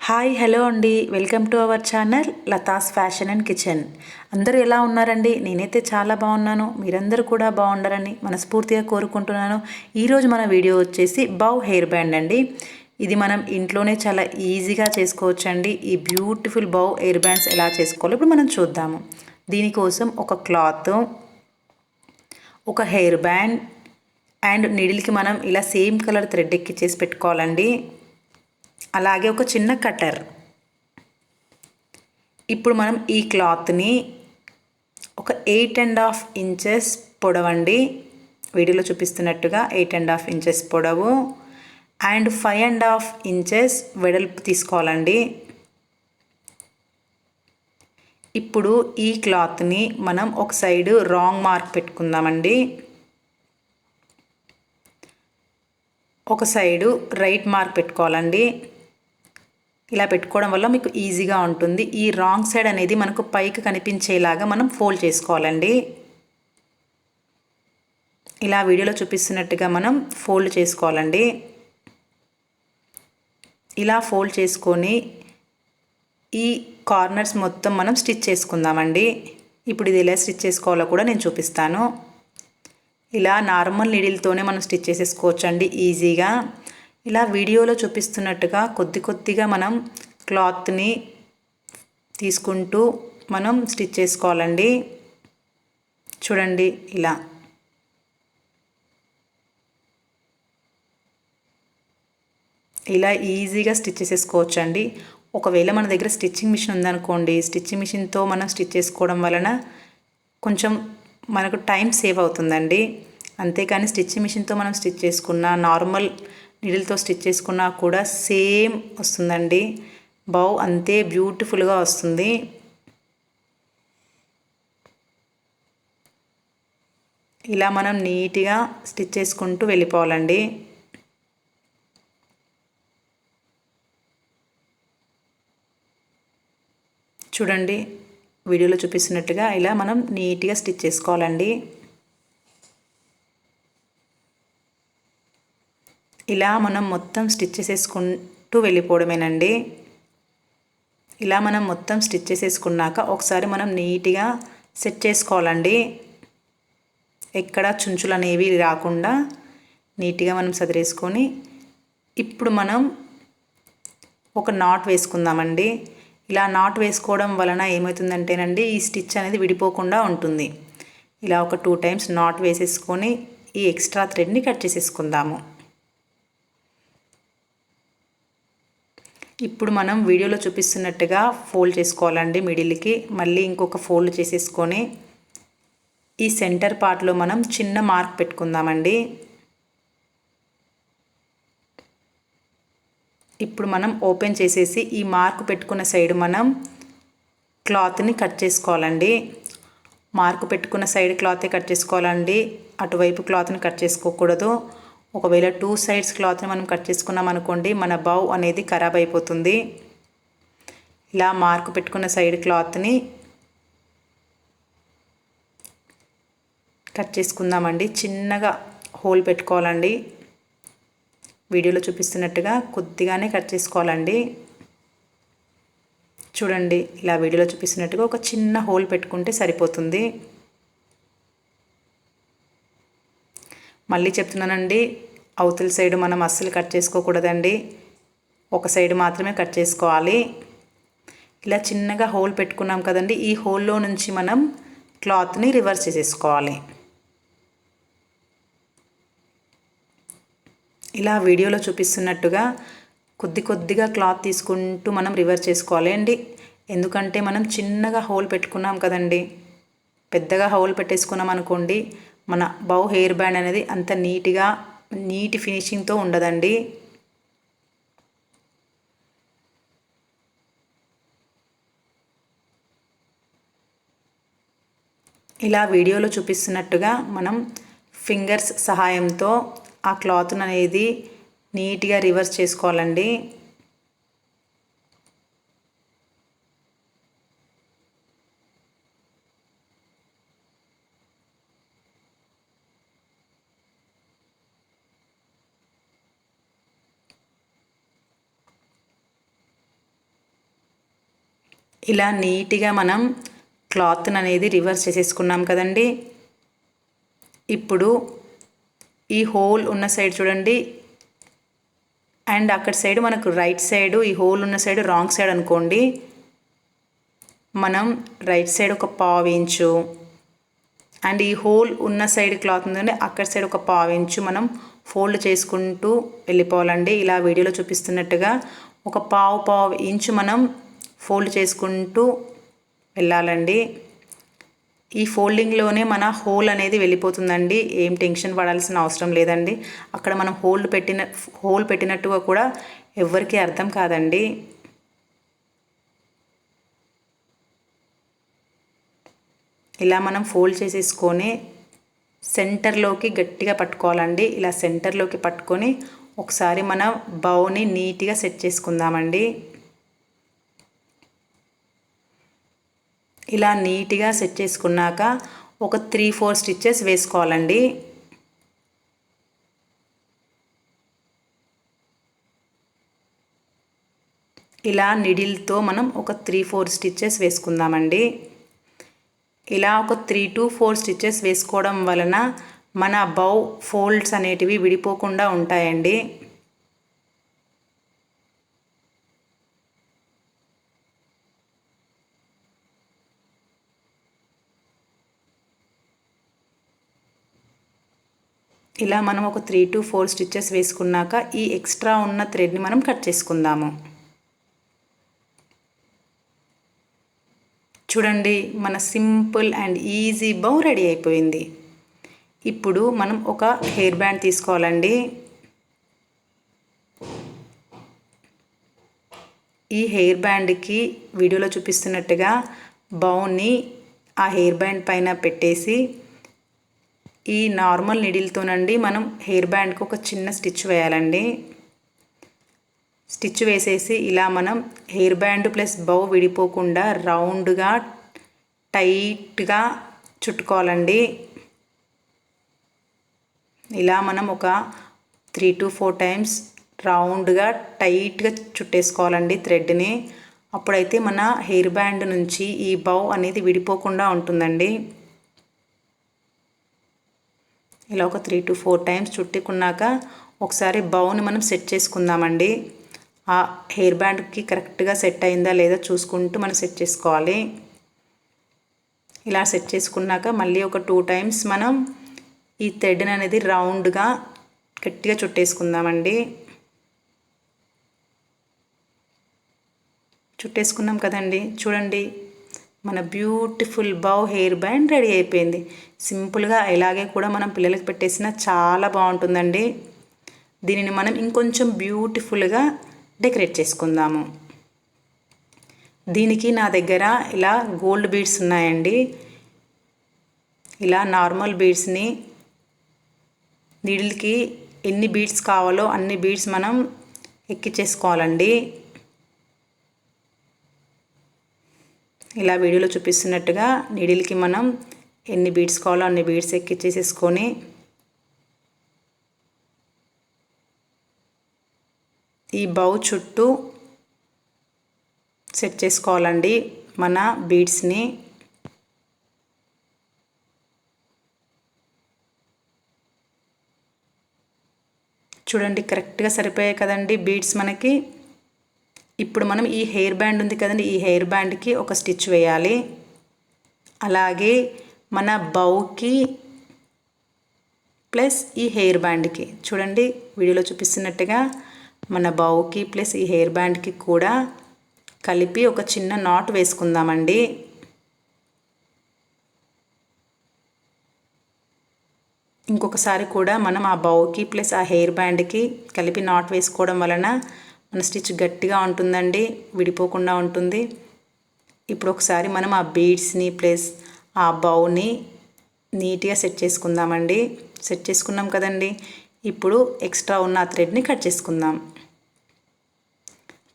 Hi hello అండి. Welcome to our channel Latha's fashion and kitchen. అందరూ ఎలా ఉన్నారండి? నేనైతే చాలా బాగున్నాను. మీరందరూ కూడా బాగుండాలని మనస్ఫూర్తిగా కోరుకుంటున్నాను. ఈరోజు మన వీడియో వచ్చేసి బౌ హెయిర్ బ్యాండ్ అండి. ఇది మనం ఇంట్లోనే చాలా ఈజీగా చేసుకోవచ్చండి. ఈ బ్యూటిఫుల్ బౌ హెయిర్ బ్యాండ్స్ ఎలా చేసుకోవాలో ఇప్పుడు మనం చూద్దాము. దీనికోసం ఒక క్లాత్ ఒక హెయిర్ బ్యాండ్ అండ్ నీడిల్కి మనం ఇలా సేమ్ కలర్ థ్రెడ్ ఎక్కిచ్చేసి పెట్టుకోవాలండి. అలాగే ఒక చిన్న కటర్ ఇప్పుడు మనం ఈ క్లాత్ని ఒక ఎయిట్ అండ్ హాఫ్ ఇంచెస్ పొడవండి. వీడియోలో చూపిస్తున్నట్టుగా ఎయిట్ అండ్ హాఫ్ ఇంచెస్ పొడవు and five and half inches వెడల్పు తీసుకోవాలండి. ఇప్పుడు ఈ క్లాత్ని మనం ఒక సైడ్ రాంగ్ మార్క్ పెట్టుకుందామండి. ఒక సైడు రైట్ మార్క్ పెట్టుకోవాలండి. ఇలా పెట్టుకోవడం వల్ల మీకు ఈజీగా ఉంటుంది. ఈ రాంగ్ సైడ్ అనేది మనకు పైకి కనిపించేలాగా మనం ఫోల్డ్ చేసుకోవాలండి. ఇలా వీడియోలో చూపిస్తున్నట్టుగా మనం ఫోల్డ్ చేసుకోవాలండి. ఇలా ఫోల్డ్ చేసుకొని ఈ కార్నర్స్ మొత్తం మనం స్టిచ్ చేసుకుందామండి. ఇప్పుడు ఇది ఎలా స్టిచ్ చేసుకోవాలో కూడా నేను చూపిస్తాను. ఇలా నార్మల్ నీడిల్తోనే మనం స్టిచ్ చేసేసుకోవచ్చండి ఈజీగా ఇలా వీడియోలో చూపిస్తున్నట్టుగా కొద్ది కొద్దిగా మనం క్లాత్ని తీసుకుంటూ మనం స్టిచ్ చేసుకోవాలండి. చూడండి ఇలా. ఇలా ఈజీగా స్టిచ్ చేసేసుకోవచ్చండి. ఒకవేళ మన దగ్గర స్టిచ్చింగ్ మిషన్ ఉందనుకోండి స్టిచ్చింగ్ మిషన్తో మనం స్టిచ్ చేసుకోవడం వలన కొంచెం మనకు టైం సేవ్ అవుతుందండి. అంతేకాని స్టిచ్చింగ్ మిషన్తో మనం స్టిచ్ చేసుకున్న నార్మల్ నీడిల్తో స్టిచ్ చేసుకున్నా కూడా సేమ్ వస్తుందండి. బౌ అంతే బ్యూటిఫుల్గా వస్తుంది. ఇలా మనం నీట్గా స్టిచ్ చేసుకుంటూ వెళ్ళిపోవాలండి. చూడండి వీడియోలో చూపిస్తున్నట్టుగా ఇలా మనం నీట్గా స్టిచ్ చేసుకోవాలండి. ఇలా మనం మొత్తం స్టిచ్ చేసేసుకుంటూ వెళ్ళిపోవడమేనండి. ఇలా మనం మొత్తం స్టిచ్ చేసేసుకున్నాక ఒకసారి మనం నీట్గా సెట్ చేసుకోవాలండి. ఎక్కడ చుంచులు అనేవి రాకుండా నీట్గా మనం సదిరేసుకొని ఇప్పుడు మనం ఒక నాట్ వేసుకుందామండి. ఇలా నాట్ వేసుకోవడం వలన ఏమవుతుందంటేనండి ఈ స్టిచ్ అనేది విడిపోకుండా ఉంటుంది. ఇలా ఒక టూ టైమ్స్ నాట్ వేసేసుకొని ఈ ఎక్స్ట్రా థ్రెడ్ని కట్ చేసేసుకుందాము. ఇప్పుడు మనం వీడియోలో చూపిస్తున్నట్టుగా ఫోల్డ్ చేసుకోవాలండి మిడిల్కి. మళ్ళీ ఇంకొక ఫోల్డ్ చేసేసుకొని ఈ సెంటర్ పార్ట్లో మనం చిన్న మార్క్ పెట్టుకుందామండి. ఇప్పుడు మనం ఓపెన్ చేసేసి ఈ మార్క్ పెట్టుకున్న సైడ్ మనం క్లాత్ని కట్ చేసుకోవాలండి. మార్క్ పెట్టుకున్న సైడ్ క్లాతే కట్ చేసుకోవాలండి. అటువైపు క్లాత్ని కట్ చేసుకోకూడదు. ఒకవేళ టూ సైడ్స్ క్లాత్ని మనం కట్ చేసుకున్నాం అనుకోండి మన బౌ అనేది ఖరాబ్ అయిపోతుంది. ఇలా మార్క్ పెట్టుకున్న సైడ్ క్లాత్ని కట్ చేసుకుందామండి. చిన్నగా హోల్ పెట్టుకోవాలండి. వీడియోలో చూపిస్తున్నట్టుగా కొద్దిగానే కట్ చేసుకోవాలండి. చూడండి ఇలా వీడియోలో చూపిస్తున్నట్టుగా ఒక చిన్న హోల్ పెట్టుకుంటే సరిపోతుంది. మళ్ళీ చెప్తున్నానండి అవతల సైడ్ మనం అస్సలు కట్ చేసుకోకూడదండి. ఒక సైడ్ మాత్రమే కట్ చేసుకోవాలి. ఇలా చిన్నగా హోల్ పెట్టుకున్నాం కదండి ఈ హోల్లో నుంచి మనం క్లాత్ని రివర్స్ చేసేసుకోవాలి. ఇలా వీడియోలో చూపిస్తున్నట్టుగా కొద్ది కొద్దిగా క్లాత్ తీసుకుంటూ మనం రివర్స్ చేసుకోవాలి అండి. ఎందుకంటే మనం చిన్నగా హోల్ పెట్టుకున్నాం కదండి పెద్దగా హోల్ పెట్టేసుకున్నాం అనుకోండి మన బౌ హెయిర్ బ్యాండ్ అనేది అంత నీట్గా నీట్ ఫినిషింగ్తో ఉండదండి. ఇలా వీడియోలో చూపిస్తున్నట్టుగా మనం ఫింగర్స్ సహాయంతో ఆ క్లాత్ అనేది నీట్గా రివర్స్ చేసుకోవాలండి. ఇలా నీట్గా మనం క్లాత్ అనేది రివర్స్ చేసేసుకున్నాం కదండి. ఇప్పుడు ఈ హోల్ ఉన్న సైడ్ చూడండి. అండ్ అక్కడ సైడ్ మనకు రైట్ సైడ్ ఈ హోల్ ఉన్న సైడ్ రాంగ్ సైడ్ అనుకోండి. మనం రైట్ సైడ్ ఒక పావు ఇంచు అండ్ ఈ హోల్ ఉన్న సైడ్ క్లాత్ ఉందండి అక్కడ సైడ్ ఒక పావు ఇంచు మనం ఫోల్డ్ చేసుకుంటూ వెళ్ళిపోవాలండి. ఇలా వీడియోలో చూపిస్తున్నట్టుగా ఒక పావు పావు ఇంచు మనం ఫోల్డ్ చేసుకుంటూ వెళ్ళాలండి. ఈ ఫోల్డింగ్లోనే మన హోల్ అనేది వెళ్ళిపోతుందండి. ఏం టెన్షన్ పడాల్సిన అవసరం లేదండి. అక్కడ మనం హోల్డ్ పెట్టిన హోల్ పెట్టినట్టుగా కూడా ఎవ్వరికీ అర్థం కాదండి. ఇలా మనం ఫోల్డ్ చేసేసుకొని సెంటర్లోకి గట్టిగా పట్టుకోవాలండి. ఇలా సెంటర్లోకి పట్టుకొని ఒకసారి మన బౌని నీట్గా సెట్ చేసుకుందామండి. ఇలా నీట్గా సెట్ చేసుకున్నాక ఒక త్రీ ఫోర్ స్టిచ్చెస్ వేసుకోవాలండి. ఇలా నిడిల్తో మనం ఒక త్రీ ఫోర్ స్టిచ్చెస్ వేసుకుందామండి. ఇలా ఒక త్రీ టు ఫోర్ స్టిచ్చెస్ వేసుకోవడం వలన మన బౌ ఫోల్డ్స్ అనేటివి విడిపోకుండా ఉంటాయండి. ఇలా మనం ఒక త్రీ టు ఫోర్ స్టిచ్చెస్ వేసుకున్నాక ఈ ఎక్స్ట్రా ఉన్న థ్రెడ్ని మనం కట్ చేసుకుందాము. చూడండి మన simple and easy bow ready అయిపోయింది. ఇప్పుడు మనం ఒక హెయిర్ బ్యాండ్ తీసుకోవాలండి. ఈ హెయిర్ బ్యాండ్కి వీడియోలో చూపిస్తున్నట్టుగా బౌని ఆ హెయిర్ బ్యాండ్ పైన పెట్టేసి ఈ నార్మల్ నిడిల్తోనండి మనం హెయిర్ బ్యాండ్కి ఒక చిన్న స్టిచ్ వేయాలండి. స్టిచ్ వేసేసి ఇలా మనం హెయిర్ బ్యాండ్ ప్లస్ బౌ విడిపోకుండా రౌండ్గా టైట్గా చుట్టుకోవాలండి. ఇలా మనం ఒక త్రీ టు ఫోర్ టైమ్స్ రౌండ్గా టైట్గా చుట్టేసుకోవాలండి థ్రెడ్ని అప్పుడైతే మన హెయిర్ బ్యాండ్ నుంచి ఈ బౌ అనేది విడిపోకుండా ఉంటుందండి. ఇలా ఒక త్రీ టు ఫోర్ టైమ్స్ చుట్టుకున్నాక ఒకసారి బౌని మనం సెట్ చేసుకుందామండి. ఆ హెయిర్ బ్యాండ్కి కరెక్ట్గా సెట్ అయిందా లేదా చూసుకుంటూ మనం సెట్ చేసుకోవాలి. ఇలా సెట్ చేసుకున్నాక మళ్ళీ ఒక టూ టైమ్స్ మనం ఈ థ్రెడ్ని అనేది రౌండ్గా గట్టిగా చుట్టేసుకుందామండి. చుట్టేసుకున్నాం కదండి. చూడండి. మన beautiful bow hair band ready అయిపోయింది. సింపుల్గా ఇలాగే కూడా మనం పిల్లలకి పెట్టేసిన చాలా బాగుంటుందండి. దీనిని మనం ఇంకొంచెం బ్యూటిఫుల్గా డెకరేట్ చేసుకుందాము. దీనికి నా దగ్గర ఇలా గోల్డ్ బీడ్స్ ఉన్నాయండి. ఇలా నార్మల్ బీడ్స్ని నీడిల్కి ఎన్ని బీడ్స్ కావాలో అన్ని బీడ్స్ మనం ఎక్కిచ్చేసుకోవాలండి. ఇలా వీడియోలో చూపిస్తున్నట్టుగా నీడిల్కి మనం ఎన్ని బీడ్స్ కావాలో అన్ని బీడ్స్ ఎక్కిచ్చేసేసుకొని ఈ బౌ చుట్టూ సెట్ చేసుకోవాలండి మన బీడ్స్ని చూడండి కరెక్ట్గా సరిపోయాయి కదండి బీడ్స్ మనకి. ఇప్పుడు మనం ఈ హెయిర్ బ్యాండ్ ఉంది కదండి ఈ హెయిర్ బ్యాండ్కి ఒక స్టిచ్ వేయాలి. అలాగే మన బౌకి ప్లస్ ఈ హెయిర్ బ్యాండ్కి చూడండి వీడియోలో చూపిస్తున్నట్టుగా మన బౌకి ప్లస్ ఈ హెయిర్ బ్యాండ్కి కూడా కలిపి ఒక చిన్న నాట్ వేసుకుందామండి. ఇంకొకసారి కూడా మనం ఆ బౌకి ప్లస్ ఆ హెయిర్ బ్యాండ్కి కలిపి నాట్ వేసుకోవడం వలన మన స్టిచ్ గట్టిగా ఉంటుందండి విడిపోకుండా ఉంటుంది. ఇప్పుడు ఒకసారి మనం ఆ బీడ్స్ని ప్లస్ ఆ బౌని నీట్గా సెట్ చేసుకుందామండి. సెట్ చేసుకున్నాం కదండి. ఇప్పుడు ఎక్స్ట్రా ఉన్న థ్రెడ్ని కట్ చేసుకుందాం.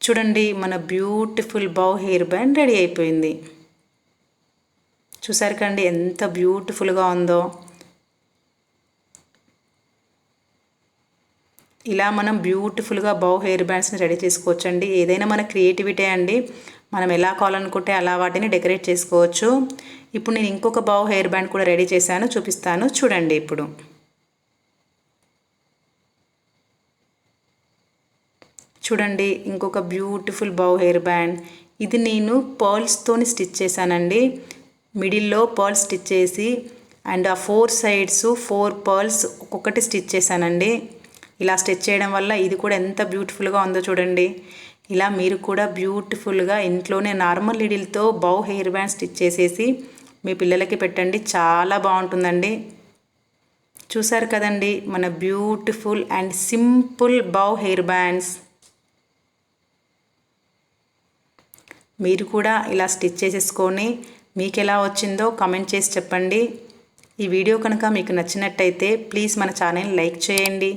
చూడండి మన beautiful bow hair band ready అయిపోయింది. చూసారు కండి ఎంత బ్యూటిఫుల్గా ఉందో. ఇలా మనం బ్యూటిఫుల్గా బౌ హెయిర్ బ్యాండ్స్ని రెడీ చేసుకోవచ్చండి. ఏదైనా మన క్రియేటివిటీ అండి మనం ఎలా కావాలనుకుంటే అలా వాటిని డెకరేట్ చేసుకోవచ్చు. ఇప్పుడు నేను ఇంకొక బౌ హెయిర్ బ్యాండ్ కూడా రెడీ చేశాను చూపిస్తాను. చూడండి ఇప్పుడు. చూడండి ఇంకొక బ్యూటిఫుల్ బౌ హెయిర్ బ్యాండ్. ఇది నేను పర్ల్స్తోని స్టిచ్ చేశానండి. మిడిల్లో పర్ల్స్ స్టిచ్ చేసి అండ్ ఆ ఫోర్ సైడ్స్ ఫోర్ పర్ల్స్ ఒక్కొక్కటి స్టిచ్ చేశానండి. ఇలా స్టిచ్ చేయడం వల్ల ఇది కూడా ఎంత బ్యూటిఫుల్గా ఉందో చూడండి. ఇలా మీరు కూడా బ్యూటిఫుల్గా ఇంట్లోనే నార్మల్ లిడిల్తో బౌ హెయిర్ బ్యాండ్ స్టిచ్ చేసేసి మీ పిల్లలకి పెట్టండి. చాలా బాగుంటుందండి. చూసారు కదండి మన beautiful and simple bow hair bands. మీరు కూడా ఇలా స్టిచ్ చేసేసుకొని మీకు ఎలా వచ్చిందో కమెంట్ చేసి చెప్పండి. ఈ వీడియో కనుక మీకు నచ్చినట్టయితే ప్లీజ్ మన ఛానల్ లైక్ చేయండి.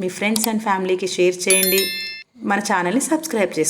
మీ ఫ్రెండ్స్ అండ్ ఫ్యామిలీకి షేర్ చేయండి. మన ఛానల్ని సబ్స్క్రైబ్ చేసుకోండి.